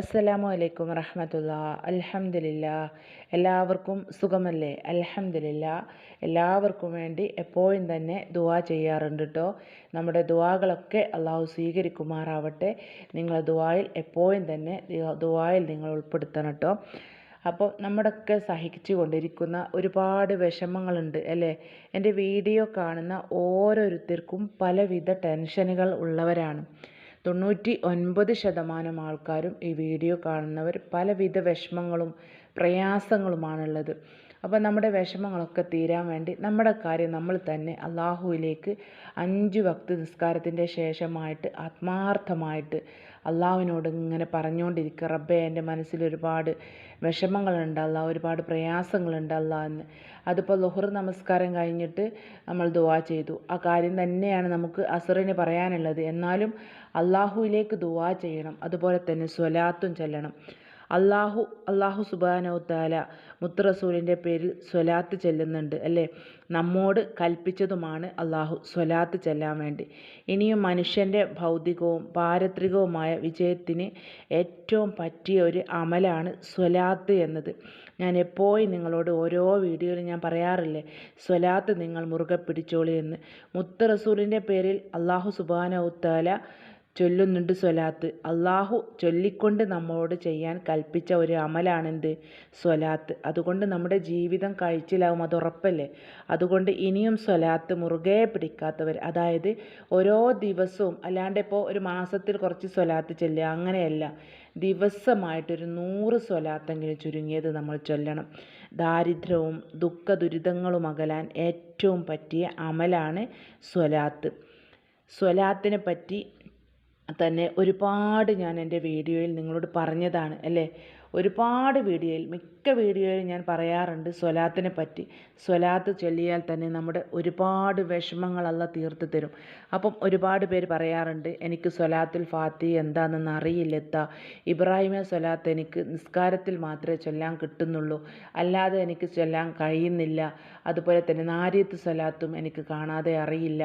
അസ്സലാമു അലൈക്കും വറഹമത്തുള്ള. അലഹമില്ല എല്ലാവർക്കും സുഖമല്ലേ? അലഹമില്ല എല്ലാവർക്കും വേണ്ടി എപ്പോഴും തന്നെ ദുവാ ചെയ്യാറുണ്ട് കേട്ടോ നമ്മുടെ ദുവാകളൊക്കെ അള്ളാഹു സ്വീകരിക്കുമാറാവട്ടെ. നിങ്ങൾ ദുവായിൽ എപ്പോഴും തന്നെ ദുവായിൽ നിങ്ങൾ ഉൾപ്പെടുത്തണം കേട്ടോ അപ്പോൾ നമ്മുടെയൊക്കെ സഹിച്ചു കൊണ്ടിരിക്കുന്ന ഒരുപാട് വിഷമങ്ങളുണ്ട് അല്ലേ? എന്റെ വീഡിയോ കാണുന്ന ഓരോരുത്തർക്കും പലവിധ ടെൻഷനുകൾ ഉള്ളവരാണ്. തൊണ്ണൂറ്റി ഒൻപത് ശതമാനം ആൾക്കാരും ഈ വീഡിയോ കാണുന്നവർ പലവിധ വിഷമങ്ങളും പ്രയാസങ്ങളുമാണുള്ളത്. അപ്പോൾ നമ്മുടെ വിഷമങ്ങളൊക്കെ തീരാൻ വേണ്ടി നമ്മുടെ കാര്യം നമ്മൾ തന്നെ അള്ളാഹുവിലേക്ക് അഞ്ച് വക്ത് നിസ്കാരത്തിന്റെ ശേഷമായിട്ട് ആത്മാർത്ഥമായിട്ട് അള്ളാഹുവിനോട് ഇങ്ങനെ പറഞ്ഞുകൊണ്ടിരിക്കുക. റബ്ബേ എന്റെ മനസ്സിൽ ഒരുപാട് വിഷമങ്ങളുണ്ടല്ല ഒരുപാട് പ്രയാസങ്ങളുണ്ടല്ല എന്ന്. അതിപ്പോൾ ലുഹർ നമസ്കാരം കഴിഞ്ഞിട്ട് നമ്മൾ ദുവാ ചെയ്തു. ആ കാര്യം തന്നെയാണ് നമുക്ക് അസറിന് പറയാനുള്ളത്. എന്നാലും അള്ളാഹുവിലേക്ക് ദുവാ ചെയ്യണം. അതുപോലെ തന്നെ സ്വലാത്തും ചെല്ലണം. അള്ളാഹു അള്ളാഹു സുബാനോത്താല മുത്ത് റസൂലിന്റെ പേരിൽ സ്വലാത്ത് ചെല്ലുന്നുണ്ട് അല്ലേ? നമ്മോട് കൽപ്പിച്ചതുമാണ് അള്ളാഹു സ്വലാത്ത് ചെല്ലാൻ വേണ്ടി. ഇനിയും മനുഷ്യന്റെ ഭൗതികവും പാരത്രികവുമായ വിജയത്തിന് ഏറ്റവും പറ്റിയ ഒരു അമലാണ് സ്വലാത്ത് എന്നത്. ഞാൻ എപ്പോഴും നിങ്ങളോട് ഓരോ വീഡിയോയിലും ഞാൻ പറയാറില്ലേ സ്വലാത്ത് നിങ്ങൾ മുറുകെ പിടിച്ചോളി എന്ന്. മുത്ത് റസൂലിന്റെ പേരിൽ അള്ളാഹു സുബാനവുത്താല ചൊല്ലുന്നുണ്ട് സ്വലാത്ത്. അള്ളാഹു ചൊല്ലിക്കൊണ്ട് നമ്മോട് ചെയ്യാൻ കൽപ്പിച്ച ഒരു അമലാണെന്ത്? സ്വലാത്ത്. അതുകൊണ്ട് നമ്മുടെ ജീവിതം കഴിച്ചിലാവും അത് ഉറപ്പല്ലേ? അതുകൊണ്ട് ഇനിയും സ്വലാത്ത് മുറുകെ പിടിക്കാത്തവർ അതായത് ഓരോ ദിവസവും അല്ലാണ്ട് ഇപ്പോൾ ഒരു മാസത്തിൽ കുറച്ച് സ്വലാത്ത് ചെല്ലുക അങ്ങനെയല്ല. ദിവസമായിട്ടൊരു നൂറ് സ്വലാത്തെങ്കിലും ചുരുങ്ങിയത് നമ്മൾ ചൊല്ലണം. ദാരിദ്ര്യവും ദുഃഖ ദുരിതങ്ങളും അകലാൻ ഏറ്റവും പറ്റിയ അമലാണ് സ്വലാത്ത്. സ്വലാത്തിനെ പറ്റി തന്നെ ഒരുപാട് ഞാൻ എന്റെ വീഡിയോയിൽ നിങ്ങളോട് പറഞ്ഞതാണ് അല്ലേ? ഒരുപാട് വീഡിയോയിൽ മിക്ക വീഡിയോയിൽ ഞാൻ പറയാറുണ്ട് സ്വലാത്തിനെ പറ്റി. സ്വലാത്ത് ചൊല്ലിയാൽ തന്നെ നമ്മുടെ ഒരുപാട് വിഷമങ്ങളല്ല തീർത്ത് തരും. അപ്പം ഒരുപാട് പേര് പറയാറുണ്ട് എനിക്ക് സ്വലാത്തുൽ ഫാത്തി എന്താണെന്ന് അറിയില്ല എത്താ ഇബ്രാഹിമ സ്വലാത്ത് എനിക്ക് നിസ്കാരത്തിൽ മാത്രമേ ചൊല്ലാൻ കിട്ടുന്നുള്ളൂ. അല്ലാതെ എനിക്ക് ചൊല്ലാൻ കഴിയുന്നില്ല. അതുപോലെ തന്നെ നാരിയത്ത് സ്വലാത്തും എനിക്ക് കാണാതെ അറിയില്ല.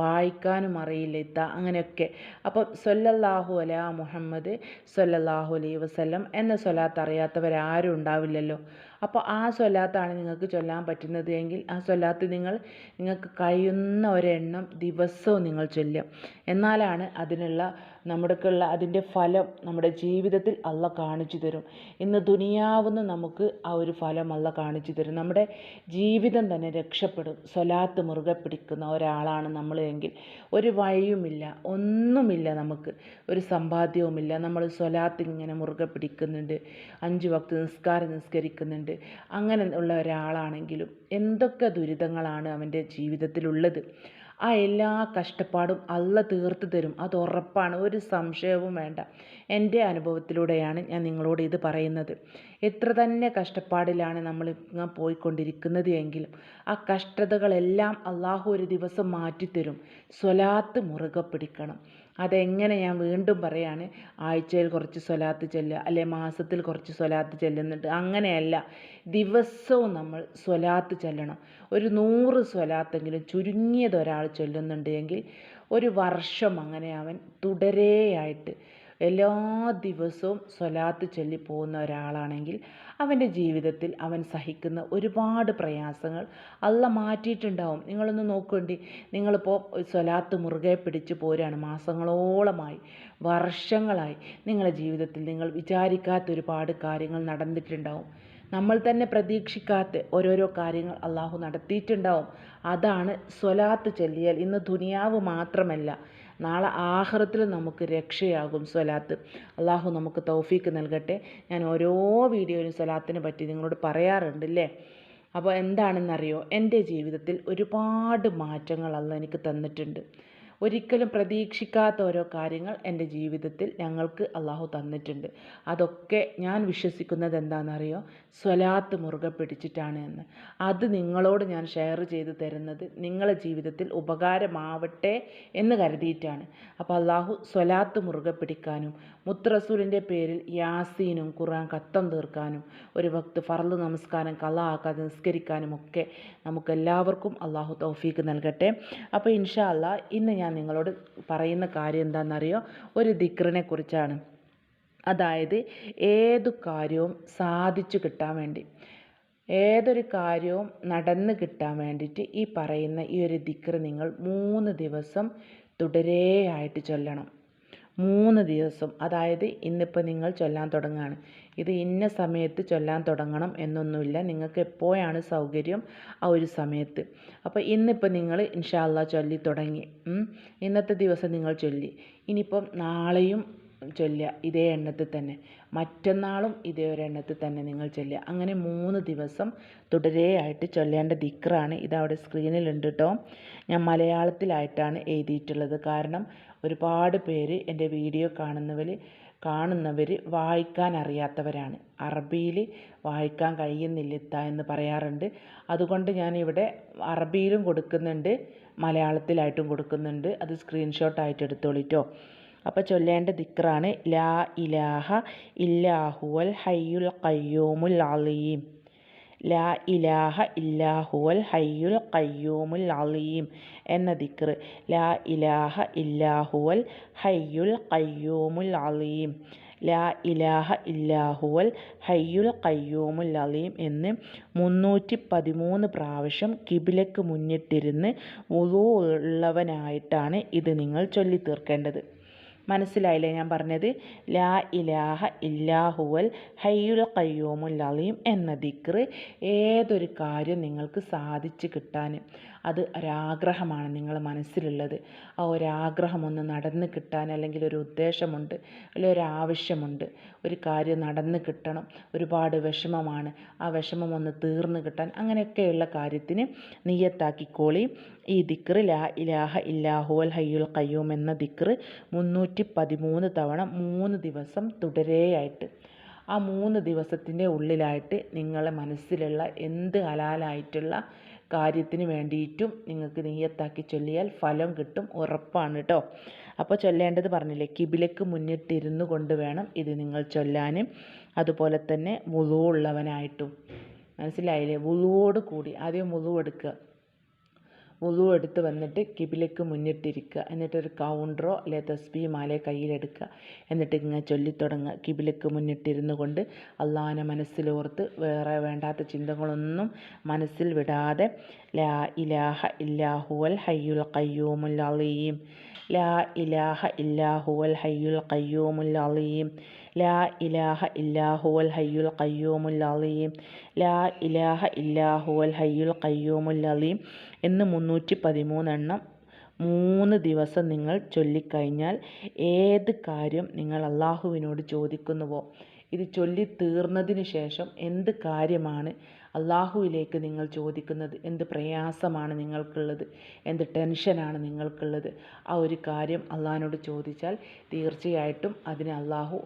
വായിക്കാനും അറിയില്ല ഇത്ത അങ്ങനെയൊക്കെ. അപ്പം സൊല്ലല്ലാഹു അല മുഹമ്മദ് സൊല്ലല്ലാഹു അലൈ വസ്ലം എന്ന സ്വലാത്ത് അറിയാത്തവരാരും ഉണ്ടാവില്ലല്ലോ അപ്പോൾ ആ സ്വലാത്താണ് നിങ്ങൾക്ക് ചൊല്ലാൻ പറ്റുന്നത് എങ്കിൽ ആ സ്വലാത്ത് നിങ്ങൾ നിങ്ങൾക്ക് കഴിയുന്ന ഒരെണ്ണം ദിവസവും നിങ്ങൾ ചൊല്ലുക. എന്നാലാണ് അതിനുള്ള നമ്മുടെക്കുള്ള അതിന്റെ ഫലം നമ്മുടെ ജീവിതത്തിൽ അള്ള കാണിച്ചു തരും. ഇന്ന് ദുനിയാവുന്ന നമുക്ക് ആ ഒരു ഫലം അള്ള കാണിച്ചു തരും. നമ്മുടെ ജീവിതം തന്നെ രക്ഷപ്പെടും. സ്വലാത്ത് മുറുകെ പിടിക്കുന്ന ഒരാളാണ് നമ്മൾ എങ്കിൽ ഒരു വഴിയുമില്ല ഒന്നുമില്ല നമുക്ക്. ഒരു സമ്പാദ്യവുമില്ല. നമ്മൾ സ്വലാത്ത് ഇങ്ങനെ മുറുകെ പിടിക്കുന്നുണ്ട്. അഞ്ച് വക്ത് നിസ്കാരം നിസ്കരിക്കുന്നുണ്ട്. അങ്ങനെ ഉള്ള ഒരാളാണെങ്കിലും എന്തൊക്കെ ദുരിതങ്ങളാണ് അവന്റെ ജീവിതത്തിലുള്ളത്. ആ എല്ലാ കഷ്ടപ്പാടും അല്ല തീർത്ത് തരും. അത് ഉറപ്പാണ്. ഒരു സംശയവും വേണ്ട. എന്റെ അനുഭവത്തിലൂടെയാണ് ഞാൻ നിങ്ങളോട് ഇത് പറയുന്നത്. എത്ര തന്നെ കഷ്ടപ്പാടിലാണ് നമ്മൾ പോയിക്കൊണ്ടിരിക്കുന്നത് എങ്കിലും ആ കഷ്ടതകളെല്ലാം അള്ളാഹു ഒരു ദിവസം മാറ്റിത്തരും. സ്വലാത്ത് മുറുകെ പിടിക്കണം. അതെങ്ങനെ ഞാൻ വീണ്ടും പറയാണ് ആഴ്ചയിൽ കുറച്ച് സ്വലാത്ത് ചെല്ലുക അല്ലെ മാസത്തിൽ കുറച്ച് സ്വലാത്ത് ചെല്ലുന്നുണ്ട് അങ്ങനെയല്ല. ദിവസവും നമ്മൾ സ്വലാത്ത് ചൊല്ലണം. ഒരു നൂറ് സ്വലാത്തെങ്കിലും ചുരുങ്ങിയത് ഒരാൾ ചൊല്ലുന്നുണ്ട് എങ്കിൽ ഒരു വർഷം അങ്ങനെ അവൻ തുടരെയായിട്ട് എല്ലാ ദിവസവും സ്വലാത്ത് ചൊല്ലി പോകുന്ന ഒരാളാണെങ്കിൽ അവന്റെ ജീവിതത്തിൽ അവൻ സഹിക്കുന്ന ഒരുപാട് പ്രയാസങ്ങൾ അല്ല മാറ്റിയിട്ടുണ്ടാവും. നിങ്ങളൊന്ന് നോക്കേണ്ടി നിങ്ങളിപ്പോൾ സ്വലാത്ത് മുറുകെ പിടിച്ച് പോരാണ്. മാസങ്ങളോളമായി വർഷങ്ങളായി നിങ്ങളുടെ ജീവിതത്തിൽ നിങ്ങൾ വിചാരിക്കാത്ത ഒരുപാട് കാര്യങ്ങൾ നടന്നിട്ടുണ്ടാവും. നമ്മൾ തന്നെ പ്രതീക്ഷിക്കാത്ത ഓരോരോ കാര്യങ്ങൾ അള്ളാഹു നടത്തിയിട്ടുണ്ടാവും. അതാണ് സ്വലാത്ത് ചൊല്ലിയാൽ ഇന്ന് ദുനിയാവ് മാത്രമല്ല നാളെ ആഹ്റത്തിൽ നമുക്ക് രക്ഷയാകും സ്വലാത്ത്. അള്ളാഹു നമുക്ക് തൗഫീക്ക് നൽകട്ടെ. ഞാൻ ഓരോ വീഡിയോയിലും സ്വലാത്തിനെ പറ്റി നിങ്ങളോട് പറയാറുണ്ട് അല്ലേ അപ്പോൾ എന്താണെന്നറിയോ? എന്റെ ജീവിതത്തിൽ ഒരുപാട് മാറ്റങ്ങൾ അല്ല എനിക്ക് തന്നിട്ടുണ്ട്. ഒരിക്കലും പ്രതീക്ഷിക്കാത്ത ഓരോ കാര്യങ്ങൾ എന്റെ ജീവിതത്തിൽ ഞങ്ങൾക്ക് അള്ളാഹു തന്നിട്ടുണ്ട്. അതൊക്കെ ഞാൻ വിശ്വസിക്കുന്നത് എന്താണെന്നറിയോ? സ്വലാത്ത് മുറുകെ പിടിച്ചിട്ടാണ് എന്ന്. അത് നിങ്ങളോട് ഞാൻ ഷെയർ ചെയ്ത് തരുന്നത് നിങ്ങളുടെ ജീവിതത്തിൽ ഉപകാരമാവട്ടെ എന്ന് കരുതിയിട്ടാണ്. അപ്പോൾ അള്ളാഹു സ്വലാത്ത് മുറുകെ പിടിക്കാനും മുത്തറസൂലിന്റെ പേരിൽ യാസീനും ഖുറാൻ കത്തം തീർക്കാനും ഒരു ഭക്ത് ഫർൾ നമസ്കാരം കല ആക്കാതെ നിസ്കരിക്കാനും ഒക്കെ നമുക്കെല്ലാവർക്കും അള്ളാഹു തൗഫീക്ക് നൽകട്ടെ. അപ്പോൾ ഇൻഷാ അല്ലാ ഇന്ന് ഞാൻ നിങ്ങളോട് പറയുന്ന കാര്യം എന്താണെന്നറിയോ? ഒരു ദിക്റിനെ കുറിച്ചാണ്. അതായത് ഏതു കാര്യവും സാധിച്ചു കിട്ടാൻ വേണ്ടി ഏതൊരു കാര്യവും നടന്ന് കിട്ടാൻ വേണ്ടിയിട്ട് ഈ പറയുന്ന ഈ ഒരു ദിക്ർ നിങ്ങൾ മൂന്ന് ദിവസം തുടരെയായിട്ട് ചൊല്ലണം. മൂന്ന് ദിവസം. അതായത് ഇന്നിപ്പോൾ നിങ്ങൾ ചൊല്ലാൻ തുടങ്ങുകയാണ്. ഇത് ഇന്ന സമയത്ത് ചൊല്ലാൻ തുടങ്ങണം എന്നൊന്നുമില്ല. നിങ്ങൾക്ക് എപ്പോഴാണ് സൗകര്യം? ആ ഒരു സമയത്ത്. അപ്പോൾ ഇന്നിപ്പോൾ നിങ്ങൾ ഇൻഷാല്ല ചൊല്ലി തുടങ്ങി. ഇന്നത്തെ ദിവസം നിങ്ങൾ ചൊല്ലി. ഇനിയിപ്പം നാളെയും ചൊല്ലുക ഇതേ എണ്ണത്തിൽ തന്നെ. മറ്റന്നാളും ഇതേ ഒരു എണ്ണത്തിൽ തന്നെ നിങ്ങൾ ചൊല്ലുക. അങ്ങനെ മൂന്ന് ദിവസം തുടരെയായിട്ട് ചൊല്ലേണ്ട ദിക്റാണ്. ഇതവിടെ സ്ക്രീനിലുണ്ട് കേട്ടോ ഞാൻ മലയാളത്തിലായിട്ടാണ് എഴുതിയിട്ടുള്ളത്. കാരണം ഒരുപാട് പേര് എന്റെ വീഡിയോ കാണുന്നവർ കാണുന്നവർ വായിക്കാൻ അറിയാത്തവരാണ്. അറബിയിൽ വായിക്കാൻ കഴിയുന്നില്ല എന്ന് പറയാറുണ്ട്. അതുകൊണ്ട് ഞാനിവിടെ അറബിയിലും കൊടുക്കുന്നുണ്ട് മലയാളത്തിലായിട്ടും കൊടുക്കുന്നുണ്ട്. അത് സ്ക്രീൻഷോട്ട് ആയിട്ട് എടുത്തോളിട്ടോ. അപ്പോൾ ചൊല്ലേണ്ട ദിക്റാണ് ലാ ഇലാഹ ഇല്ലാഹുവൽ ഹയ്യുൽ ഖയ്യൂമുൽ അലീം. ലാ ഇലാഹ ഇല്ലാഹുവൽ ഹയ്യുൽ ഖയ്യൂമുൽ അലീം എന്ന ദിക്ർ ലാ ഇലാഹ ഇല്ലാഹുവൽ ഹയ്യുൽ ഖയ്യൂമുൽ അലീം ലാ ഇലാഹ ഇല്ലാഹുവൽ ഹയ്യുൽ ഖയ്യൂമുൽ അലീം എന്ന് മുന്നൂറ്റി പതിമൂന്ന് പ്രാവശ്യം കിബിലക്ക് മുന്നിട്ടിരുന്ന് ഉള്ളവനായിട്ടാണ് ഇത് നിങ്ങൾ ചൊല്ലി തീർക്കേണ്ടത് മനസ്സിലായില്ലേ ഞാൻ പറഞ്ഞത്? ലാ ഇലാഹ ഇല്ലാഹുവൽ ഹയ്യുൽ ഖയ്യൂമുൽ അലീം എന്ന ദിക്ർ ഏതൊരു കാര്യം നിങ്ങൾക്ക് സാധിച്ചു കിട്ടാൻ. അത് ഒരാഗ്രഹമാണ് നിങ്ങളുടെ മനസ്സിലുള്ളത്. ആ ഒരാഗ്രഹം ഒന്ന് നടന്ന് കിട്ടാൻ അല്ലെങ്കിൽ ഒരു ഉദ്ദേശമുണ്ട് അല്ലെങ്കിൽ ഒരു ആവശ്യമുണ്ട് ഒരു കാര്യം നടന്ന് കിട്ടണം ഒരുപാട് വിഷമമാണ് ആ വിഷമം ഒന്ന് തീർന്ന് കിട്ടാൻ അങ്ങനെയൊക്കെയുള്ള കാര്യത്തിന് നീയത്താക്കിക്കോളി ഈ ദിക്ർ ലാ ഇലാഹ ഇല്ലാഹുവൽ ഹയ്യുൽ ഖയ്യൂം എന്ന ദിക്ർ മുന്നൂറ്റി പതിമൂന്ന് തവണ മൂന്ന് ദിവസം തുടരെയായിട്ട്. ആ മൂന്ന് ദിവസത്തിന്റെ ഉള്ളിലായിട്ട് നിങ്ങളെ മനസ്സിലുള്ള എന്ത് ഹലാലായിട്ടുള്ള കാര്യത്തിന് വേണ്ടിയിട്ടും നിങ്ങൾക്ക് നീയത്താക്കി ചൊല്ലിയാൽ ഫലം കിട്ടും ഉറപ്പാണ് കേട്ടോ അപ്പോൾ ചൊല്ലേണ്ടത് പറഞ്ഞില്ലേ കിബിലക്ക് മുന്നിട്ടിരുന്നു കൊണ്ട് വേണം ഇത് നിങ്ങൾ ചൊല്ലാനും. അതുപോലെ തന്നെ മുഴുവുള്ളവനായിട്ടും മനസ്സിലായില്ലേ? മുഴുവോട് കൂടി ആദ്യം വുളു എടുക്കുക. വുളു എടുത്ത് വന്നിട്ട് കിബിലക്ക് മുന്നിട്ടിരിക്കുക. എന്നിട്ടൊരു കൗണ്ടറോ അല്ലെ തസ്ബി മാലയോ കയ്യിലെടുക്കുക എന്നിട്ട് ഇങ്ങനെ ചൊല്ലിത്തുടങ്ങുക. കിബിലക്ക് മുന്നിട്ടിരുന്നു കൊണ്ട് അള്ളാഹാനെ മനസ്സിലോർത്ത് വേറെ വേണ്ടാത്ത ചിന്തകളൊന്നും മനസ്സിൽ വിടാതെ ലാ ഇലാഹ ഇല്ലാഹുവൽ ഹയ്യുൽ ഖയ്യൂമുൽ അലീം ലാ ഇലാഹ ഇല്ലാഹുവൽ ഹയ്യുൽ ഖയ്യൂമുൽ അലീം ലാ ഇലാഹ ഇല്ലാഹുവൽ ഹയ്യുൽ ഖയ്യൂമുൽ അലീം ലാ ഇലാഹ ഇല്ലാഹുവൽ ഹയ്യുൽ ഖയ്യൂമുൽ അലീം എന്ന് മുന്നൂറ്റി പതിമൂന്നെണ്ണം മൂന്ന് ദിവസം നിങ്ങൾ ചൊല്ലിക്കഴിഞ്ഞാൽ ഏത് കാര്യം നിങ്ങൾ അള്ളാഹുവിനോട് ചോദിക്കുന്നുവോ ഇത് ചൊല്ലി തീർന്നതിന് ശേഷം എന്ത് കാര്യമാണ് അള്ളാഹുവിലേക്ക് നിങ്ങൾ ചോദിക്കുന്നത് എന്ത് പ്രയാസമാണ് നിങ്ങൾക്കുള്ളത് എന്ത് ടെൻഷനാണ് നിങ്ങൾക്കുള്ളത് ആ ഒരു കാര്യം അള്ളാഹിനോട് ചോദിച്ചാൽ തീർച്ചയായിട്ടും അതിന് അള്ളാഹു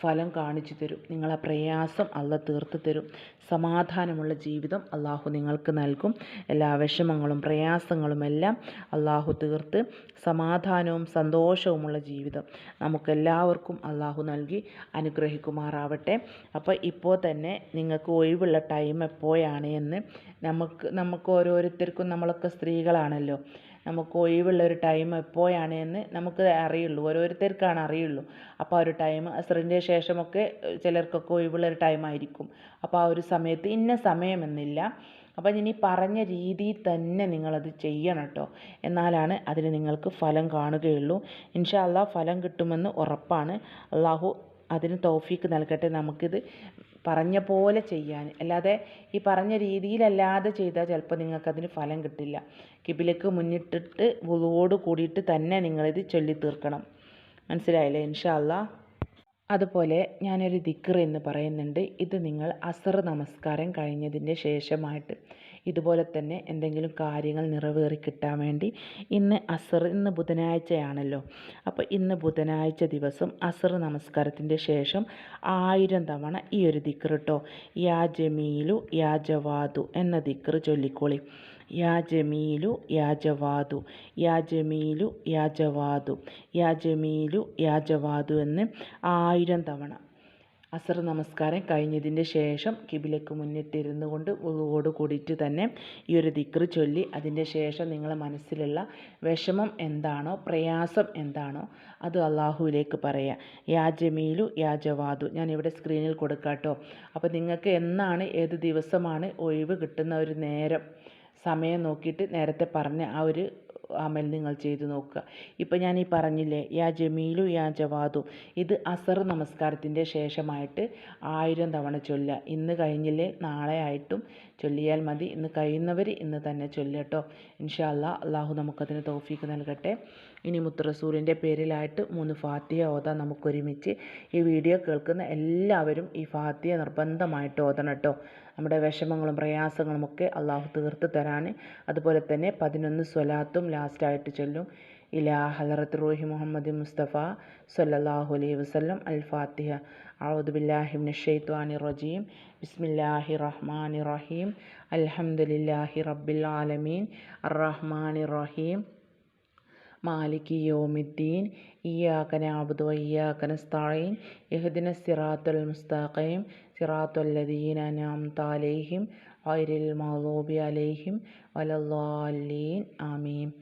ഫലം കാണിച്ചു തരും. നിങ്ങളെ പ്രയാസം അല്ല തീർത്ത് തരും. സമാധാനമുള്ള ജീവിതം അള്ളാഹു നിങ്ങൾക്ക് നൽകും. എല്ലാ വിഷമങ്ങളും പ്രയാസങ്ങളും എല്ലാം അള്ളാഹു തീർത്ത് സമാധാനവും സന്തോഷവുമുള്ള ജീവിതം നമുക്കെല്ലാവർക്കും അള്ളാഹു നൽകി അനുഗ്രഹിക്കുമാറാവട്ടെ. അപ്പോൾ ഇപ്പോൾ തന്നെ നിങ്ങൾക്ക് ഒഴിവുള്ള ടൈം എപ്പോഴാണ് എന്ന് നമുക്ക് നമുക്ക് ഓരോരുത്തർക്കും നമ്മളൊക്കെ സ്ത്രീകളാണല്ലോ. നമുക്ക് ഒഴിവുള്ള ഒരു ടൈം എപ്പോഴാണ് എന്ന് നമുക്ക് അറിയുള്ളൂ. ഓരോരുത്തർക്കാണ് അറിയുള്ളൂ. അപ്പോൾ ആ ഒരു ടൈം അസറിന്റെ ശേഷമൊക്കെ ചിലർക്കൊക്കെ ഒഴിവുള്ള ഒരു ടൈം ആയിരിക്കും. അപ്പോൾ ആ ഒരു സമയത്ത് ഇന്ന സമയമെന്നില്ല അപ്പം ഇനി പറഞ്ഞ രീതിയിൽ തന്നെ നിങ്ങളത് ചെയ്യണം കേട്ടോ. എന്നാലാണ് അതിന് നിങ്ങൾക്ക് ഫലം കാണുകയുള്ളൂ. ഇൻഷാ ഫലം കിട്ടുമെന്ന് ഉറപ്പാണ്. അള്ളാഹു അതിന് തൗഫീക്ക് നൽകട്ടെ. നമുക്കിത് പറഞ്ഞ പോലെ ചെയ്യാൻ. അല്ലാതെ ഈ പറഞ്ഞ രീതിയിലല്ലാതെ ചെയ്താൽ ചിലപ്പോൾ നിങ്ങൾക്കതിന് ഫലം കിട്ടില്ല. കിബിലേക്ക് മുന്നിട്ടിട്ട് വുളുവോട് കൂടിയിട്ട് തന്നെ നിങ്ങളിത് ചൊല്ലി തീർക്കണം മനസ്സിലായില്ലേ? ഇൻഷാല്ല അതുപോലെ ഞാനൊരു ദിക്കർ എന്ന് പറയുന്നുണ്ട്. ഇത് നിങ്ങൾ അസർ നമസ്കാരം കഴിഞ്ഞതിന്റെ ശേഷമായിട്ട്. ഇതുപോലെ തന്നെ എന്തെങ്കിലും കാര്യങ്ങൾ നിറവേറി കിട്ടാൻ വേണ്ടി ഇന്ന് അസർ ഇന്ന് ബുധനാഴ്ചയാണല്ലോ. അപ്പോൾ ഇന്ന് ബുധനാഴ്ച ദിവസം അസർ നമസ്കാരത്തിന്റെ ശേഷം ആയിരം തവണ ഈ ഒരു ദിക്ർ കേട്ടോ യാ ജമീലു യാ ജവാദു എന്ന ദിക്ർ ചൊല്ലിക്കോളി. യാ ജമീലു യാ ജവാദു. യാ ജമീലു യാ ജവാദു. യാ ജമീലു യാ ജവാദു എന്ന് ആയിരം തവണ അസർ നമസ്കാരം കഴിഞ്ഞതിന്റെ ശേഷം കിബിലക്ക് മുന്നിട്ടിരുന്നു കൊണ്ട് ഉളുവോട് കൂടിയിട്ട് തന്നെ ഈ ഒരു ദിക്റ് ചൊല്ലി അതിന്റെ ശേഷം നിങ്ങളെ മനസ്സിലുള്ള വിഷമം എന്താണോ പ്രയാസം എന്താണോ അത് അള്ളാഹുവിലേക്ക് പറയുക യാ ജമീലു യാ ജവാദു. ഞാൻ ഇവിടെ സ്ക്രീനിൽ കൊടുക്കാട്ടോ അപ്പോൾ നിങ്ങൾക്ക് എന്നാണ് ഏത് ദിവസമാണ് ഒഴിവ് കിട്ടുന്ന ഒരു നേരം? സമയം നോക്കിയിട്ട് നേരത്തെ പറഞ്ഞ ആ ഒരു അമൽ നിങ്ങൾ ചെയ്തു നോക്കുക. ഇപ്പം ഞാൻ ഈ പറഞ്ഞില്ലേ യാ ജമീലു യാ ജവാദു. ഇത് അസർ നമസ്കാരത്തിന്റെ ശേഷമായിട്ട് ആയിരം തവണ ചൊല്ലുക. ഇന്ന് കഴിഞ്ഞില്ലേ നാളെ ആയിട്ടും ചൊല്ലിയാൽ മതി. ഇന്ന് കഴിയുന്നവർ ഇന്ന് തന്നെ ചൊല്ലട്ടോ ഇൻഷാ അല്ലാ അള്ളാഹു നമുക്കതിന് തോഫീക്ക് നൽകട്ടെ. ഇനി മുത്തറസൂലിന്റെ പേരിലായിട്ട് മൂന്ന് ഫാത്തിയ ഓതാ നമുക്കൊരുമിച്ച് ഈ വീഡിയോ കേൾക്കുന്ന എല്ലാവരും ഈ ഫാത്തിയ നിർബന്ധമായിട്ട് ഓതണം കേട്ടോ. നമ്മുടെ വിഷമങ്ങളും പ്രയാസങ്ങളും ഒക്കെ അള്ളാഹു തീർത്ത് തരാൻ. അതുപോലെ തന്നെ പതിനൊന്ന് സ്വലാത്തും ലാസ്റ്റായിട്ട് ചൊല്ലും. ഇലാ ഹലറത്ത് റൂഹി മുഹമ്മദ് മുസ്തഫ സല്ലല്ലാഹു അലൈഹി വസല്ലം. അൽ ഫാത്തിഹ അഊദു ബില്ലാഹി മിനശ് ശൈത്വാനിർ റജീം. ബിസ്മില്ലാഹി റഹ്മാനിർ റഹീം. അൽഹംദുലില്ലാഹി റബ്ബിൽ ആലമീൻ. അർറഹ്മാനി റഹീം. മാലിക് യോമിദ്ദീൻ. ഇയ്യാക നഅബുദു ഇയ്യാക നസ്തഈൻ. ഇഹ്ദിനസ് സിറാത്തുൽ മുസ്തഖീം. സിറാത്തുല്ലദീന നാം താലേഹിം ഐരിൽ മാലൂബി അലേഹിം വലല്ലാലീൻ ആമീൻ.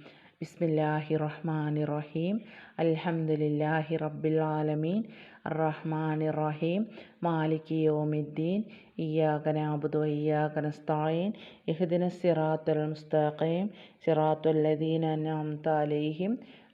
ബിസ്മില്ലാഹി റഹ്മാൻ റഹീം അൽഹംദുലില്ലാഹി റബ്ബിൽ ആലമീൻ. റഹ്മാൻ റഹീം മാലിക് യോമിദ്ദീൻ. ഇയ്യാക നാബുദു ഇയ്യാക നസ്തഈൻ ഇഹ്ദിന സിറാത്തുൽ മുസ്തഖീം. സിറാത്തുല്ലദീന അൻഅംത അലൈഹിം.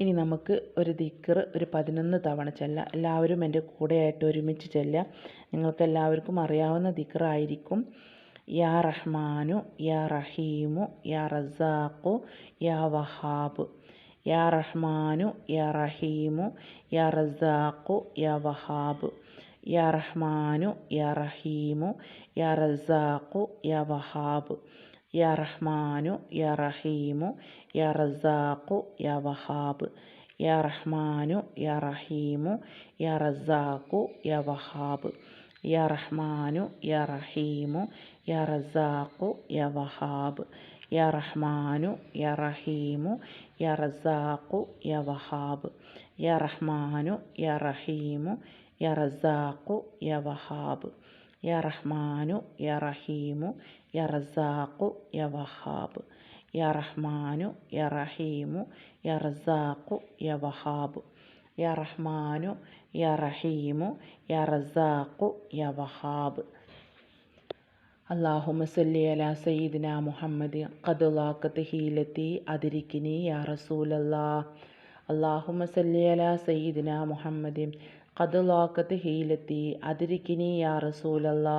ഇനി നമുക്ക് ഒരു ദിക്കർ ഒരു പതിനൊന്ന് തവണ ചെല്ലാം. എല്ലാവരും എന്റെ കൂടെയായിട്ട് ഒരുമിച്ച് ചെല്ലാം നിങ്ങൾക്ക് എല്ലാവർക്കും അറിയാവുന്ന ദിക്കറായിരിക്കും. യാ റഹ്മാനു യാ റഹീമു യാ റസാഖു യാ വഹാബ്. യാ റഹ്മാനു യാ റഹീമു യാ റസാഖു യാ വഹാബ്. യാ റഹ്മാനു യാ റഹീമു യാ റസാഖു യാ വഹാബ്. യാ റഹ്മാനു യാ റഹീമു യാ റസാഖു യാ വഹാബ്. യാ റഹ്മാനു യാ റഹീമു യാ റസാഖു യാ വഹാബ്. യാ റഹ്മാനു യാ റഹീമു യാ റസാഖു യാ വഹാബ്. യാ റഹ്മാനു യാ റഹീമു യാ റസാഖു യാ വഹാബ്. യാ റഹ്മാനു യാ റഹീമു യാ റസാഖു യാ വഹാബ്. യാ റഹ്മാനു യാ റഹീമു യ റസാഖു യ വഹാബ്. യ റഹ്മാനു യ റഹീമു യ റസാഖു യ വഹാബ്. യ റഹ്മാനു യ റഹീമു യ റസാഖു യ വഹാബ്. അള്ളാഹുമ സല്ലി അല സയ്യിദിന മുഹമ്മദ്. ഖദുലാഖത്ത് ഹീലത്തി അതിരിക്കിനി യാ റസൂലല്ലാ അള്ളാഹുമ സല്ലി അല സയ്യിദിന മുഹമ്മദ്. ഖദുലാഖത്ത് ഹീലത്തി അതിരിക്കിനി യാ റസൂലല്ലാ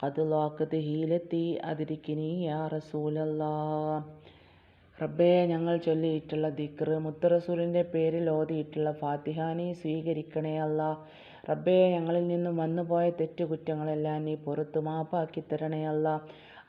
അത് ലോക്കത്ത് ഹീലെത്തി യാ റസൂലല്ലാ. റബ്ബേ ഞങ്ങൾ ചൊല്ലിയിട്ടുള്ള ദിക്ർ മുത്തറസൂലിന്റെ പേരിൽ ഓതിയിട്ടുള്ള ഫാത്തിഹാനി സ്വീകരിക്കണേ അല്ല. റബ്ബേ ഞങ്ങളിൽ നിന്നും വന്നുപോയ തെറ്റുകുറ്റങ്ങളെല്ലാം നീ പുറത്തു മാപ്പാക്കി തരണേ അല്ല.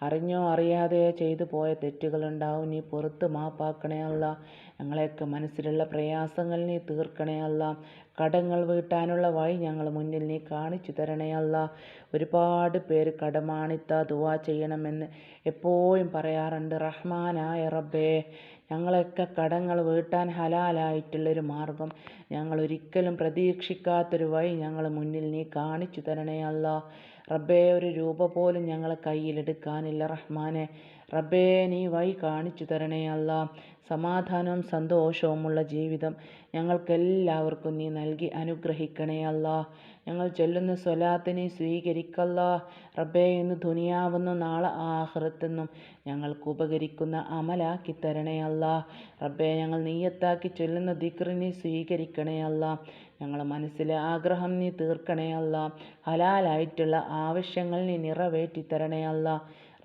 അറിഞ്ഞോ അറിയാതെയോ ചെയ്തു പോയ തെറ്റുകളുണ്ടാവും. നീ പുറത്ത് മാപ്പാക്കണേ അല്ല. ഞങ്ങളെയൊക്കെ മനസ്സിലുള്ള പ്രയാസങ്ങൾ നീ തീർക്കണേ അല്ല. കടങ്ങൾ വീട്ടാനുള്ള വഴി ഞങ്ങൾ മുന്നിൽ നീ കാണിച്ചു തരണേ അല്ല. ഒരുപാട് പേര് കടമാണിത്ത ദുവാ ചെയ്യണമെന്ന് എപ്പോഴും പറയാറുണ്ട്. റഹ്മാനായ റബ്ബേ ഞങ്ങളൊക്കെ കടങ്ങൾ വീട്ടാൻ ഹലാലായിട്ടുള്ളൊരു മാർഗം. ഞങ്ങൾ ഒരിക്കലും പ്രതീക്ഷിക്കാത്തൊരു വഴി ഞങ്ങൾ മുന്നിൽ നീ കാണിച്ചു തരണേ അല്ല. റബ്ബേ ഒരു രൂപ പോലും ഞങ്ങളെ കയ്യിലെടുക്കാനില്ല. റഹ്മാനെ റബ്ബേ നീ വഴി കാണിച്ചു തരണേ അല്ല. സമാധാനവും സന്തോഷവുമുള്ള ജീവിതം ഞങ്ങൾക്കെല്ലാവർക്കും നീ നൽകി അനുഗ്രഹിക്കണേ അല്ല. ഞങ്ങൾ ചൊല്ലുന്ന സ്വലാത്തിനെ സ്വീകരിക്കല്ല. റബ്ബേ ഇന്ന് ദുനിയാവെന്നും നാളെ ആഹ്റത്തെന്നും ഞങ്ങൾക്ക് ഉപകരിക്കുന്ന അമലാക്കി തരണേ അല്ല. റബ്ബേ ഞങ്ങൾ നീയത്താക്കി ചൊല്ലുന്ന ദിക്റിനെ സ്വീകരിക്കണേ അല്ല. ഞങ്ങളെ മനസ്സിലെ ആഗ്രഹം നീ തീർക്കണേ അല്ല. ഹലാലായിട്ടുള്ള ആവശ്യങ്ങൾ നീ നിറവേറ്റി തരണേ അല്ല.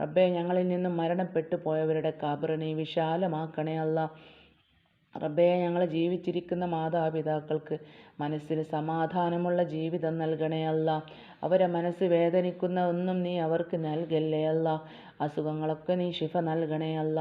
റബ്ബെ ഞങ്ങളിൽ നിന്ന് മരണപ്പെട്ടു പോയവരുടെ കബറിനെ വിശാലമാക്കണേ അല്ല. റബ്ബേ ഞങ്ങൾ ജീവിച്ചിരിക്കുന്ന മാതാപിതാക്കൾക്ക് മനസ്സിൽ സമാധാനമുള്ള ജീവിതം നൽകണേ അല്ല. അവരെ മനസ്സ് വേദനിക്കുന്ന ഒന്നും നീ അവർക്ക് നൽകല്ലേ അല്ല. അസുഖങ്ങളൊക്കെ നീ ശിഫ നൽകണേ അല്ല.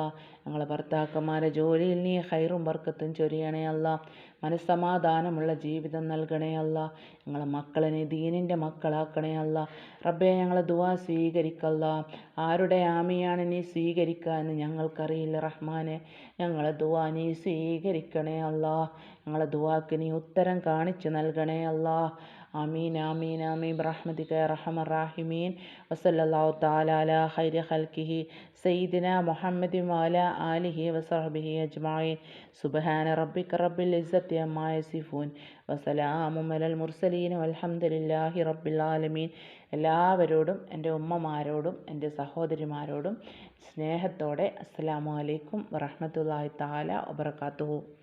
ഞങ്ങളെ ഭർത്താക്കന്മാരെ ജോലിയിൽ നീ ഹൈറും ബർക്കത്തും ചൊരിയണേ അല്ല. മനസ്സമാധാനമുള്ള ജീവിതം നൽകണേ അല്ല. ഞങ്ങളെ മക്കളെ നീ ദീനിന്റെ മക്കളാക്കണേ അല്ല. റബ്ബെ ഞങ്ങളെ ദുവാ സ്വീകരിക്കല്ല. ആരുടെ ആമിയാണ് നീ സ്വീകരിക്കുക എന്ന് ഞങ്ങൾക്കറിയില്ല റഹ്മാനെ. ഞങ്ങളെ ദുവാ നീ സ്വീകരിക്കണേ അല്ല. ഞങ്ങളെ ദുവാക്ക് നീ ഉത്തരം കാണിച്ചു നൽകണേ അല്ലാഹ്. ആമീൻ ആമീൻ ആമീൻ. റഹ്മതിക റഹമ റാഹിമീൻ വസല്ലാഹു താലാല ഹൈര ഹൽക്കിഹി സയ്യിദിന മുഹമ്മദി വാല ആലിഹി വസഹബിഹി അജ്മായിൻ സുബഹാന റബ്ബിക റബ്ബിൽ ഇസ്സത്തി അമ്മായ യസിഫൂൻ. വസലാമു അലൽ മുർസലീൻ. വൽഹംദുലില്ലാഹി റബ്ബിൽ ആലമീൻ. എല്ലാവരോടും എന്റെ ഉമ്മമാരോടും എന്റെ സഹോദരിമാരോടും സ്നേഹത്തോടെ അസ്സലാമു അലൈക്കും വറഹ്മത്തുള്ളാഹി തആല വബറകാതുഹു